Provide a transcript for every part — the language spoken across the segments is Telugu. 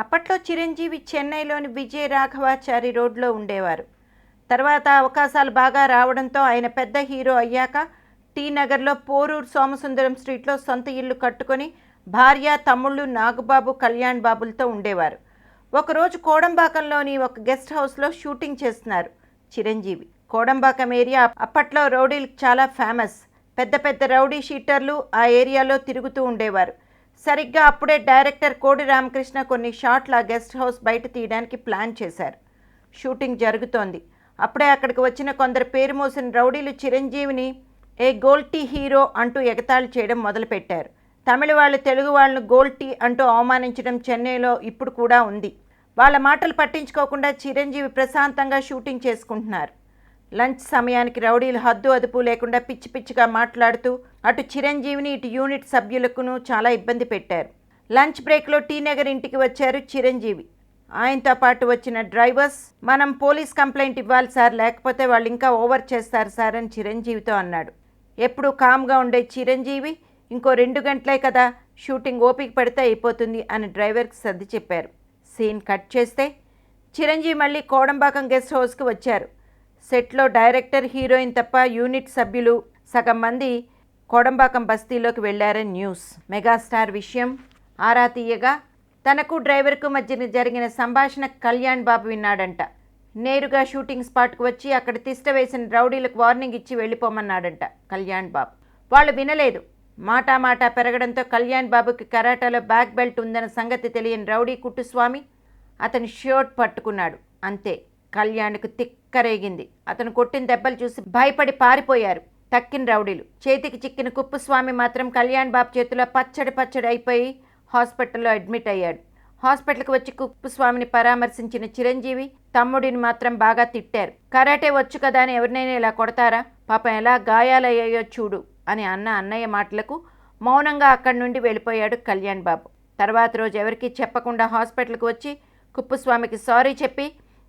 అప్పట్లో చిరంజీవి చెన్నైలోని విజయ రాఘవాచారి రోడ్లో ఉండేవారు. తర్వాత అవకాశాలు బాగా రావడంతో ఆయన పెద్ద హీరో అయ్యాక టీ నగర్లో పోరూరు సోమసుందరం స్ట్రీట్లో సొంత ఇల్లు కట్టుకొని భార్య తమ్ముళ్ళు నాగబాబు కళ్యాణ్ బాబులతో ఉండేవారు. ఒకరోజు కోడంబాకంలోని ఒక గెస్ట్ హౌస్లో షూటింగ్ చేస్తున్నారు చిరంజీవి. కోడంబాకం ఏరియా అప్పట్లో రౌడీలకు చాలా ఫేమస్. పెద్ద పెద్ద రౌడీ షీటర్లు ఆ ఏరియాలో తిరుగుతూ ఉండేవారు. సరిగ్గా అప్పుడే డైరెక్టర్ కోడి రామకృష్ణ కొన్ని షాట్ల గెస్ట్ హౌస్ బయట తీయడానికి ప్లాన్ చేశారు. షూటింగ్ జరుగుతోంది. అప్పుడే అక్కడికి వచ్చిన కొందరు పేరు మోసిన రౌడీలు చిరంజీవిని ఏ గోల్టీ హీరో అంటూ ఎగతాళి చేయడం మొదలుపెట్టారు. తమిళ వాళ్ళు తెలుగు వాళ్ళను గోల్టీ అంటూ అవమానించడం చెన్నైలో ఇప్పుడు కూడా ఉంది. వాళ్ళ మాటలు పట్టించుకోకుండా చిరంజీవి ప్రశాంతంగా షూటింగ్ చేసుకుంటున్నారు. లంచ్ సమయానికి రౌడీలు హద్దు అదుపు లేకుండా పిచ్చి పిచ్చిగా మాట్లాడుతూ అటు చిరంజీవిని ఇటు యూనిట్ సభ్యులకును చాలా ఇబ్బంది పెట్టారు. లంచ్ బ్రేక్లో టీ నగర్ ఇంటికి వచ్చారు చిరంజీవి. ఆయనతో పాటు వచ్చిన డ్రైవర్స్ మనం పోలీస్ కంప్లైంట్ ఇవ్వాలి సార్ లేకపోతే వాళ్ళు ఇంకా ఓవర్ చేస్తారు సార్ అని చిరంజీవితో అన్నాడు. ఎప్పుడు కామ్గా ఉండే చిరంజీవి ఇంకో రెండు గంటలే కదా షూటింగ్ ఓపిక పడితే అయిపోతుంది అని డ్రైవర్కి సర్ది చెప్పారు. సీన్ కట్ చేస్తే చిరంజీవి మళ్ళీ కోడంబాకం గెస్ట్ హౌస్కి వచ్చారు. సెట్లో డైరెక్టర్ హీరోయిన్ తప్ప యూనిట్ సభ్యులు సగం మంది కోడంబాకం బస్తీలోకి వెళ్ళారని న్యూస్. మెగాస్టార్ విషయం ఆరా తీయగా తనకు డ్రైవర్కు మధ్య జరిగిన సంభాషణ కళ్యాణ్ బాబు విన్నాడంట. నేరుగా షూటింగ్ స్పాట్కు వచ్చి అక్కడ తిష్ట వేసిన రౌడీలకు వార్నింగ్ ఇచ్చి వెళ్ళిపోమన్నాడంట కళ్యాణ్ బాబు. వాళ్ళు వినలేదు. మాటా మాటా పెరగడంతో కళ్యాణ్ బాబుకి కరాటాలో బ్యాక్ బెల్ట్ ఉందన్న సంగతి తెలియని రౌడీ కుట్టుస్వామి అతని షర్ట్ పట్టుకున్నాడు. అంతే. కళ్యాణ్కు తిక్కరేగింది. అతను కొట్టిన దెబ్బలు చూసి భయపడి పారిపోయారు. తక్కిన రౌడీలు. చేతికి చిక్కిన కుప్పుస్వామి మాత్రం కళ్యాణ్ బాబు చేతిలో పచ్చడి పచ్చడి అయిపోయి హాస్పిటల్లో అడ్మిట్ అయ్యాడు. హాస్పిటల్కి వచ్చి కుప్పుస్వామిని పరామర్శించిన చిరంజీవి తమ్ముడిని మాత్రం బాగా తిట్టారు. కరాటే వచ్చు కదా అని ఎవరినైనా ఇలా కొడతారా? పాపం ఎలా గాయాలయ్యాయో చూడు అని అన్న అన్నయ్య మాటలకు మౌనంగా అక్కడి నుండి వెళ్ళిపోయాడు కళ్యాణ్ బాబు. తర్వాత రోజు ఎవరికీ చెప్పకుండా హాస్పిటల్కి వచ్చి కుప్పుస్వామికి సారీ చెప్పి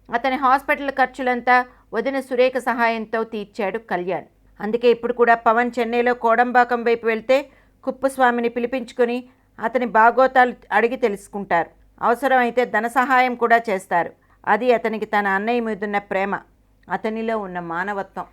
అతని హాస్పిటల్ ఖర్చులంతా వదిన సురేఖ సహాయంతో తీర్చాడు కళ్యాణ్. అందుకే ఇప్పుడు కూడా పవన్ చెన్నైలో కోడంబాకం వైపు వెళ్తే కుప్పస్వామిని పిలిపించుకొని అతని బాగోతాలు అడిగి తెలుసుకుంటారు. అవసరమైతే ధన సహాయం కూడా చేస్తారు. అది అతనికి తన అన్నయ్య మీదున్న ప్రేమ. అతనిలో ఉన్న మానవత్వం.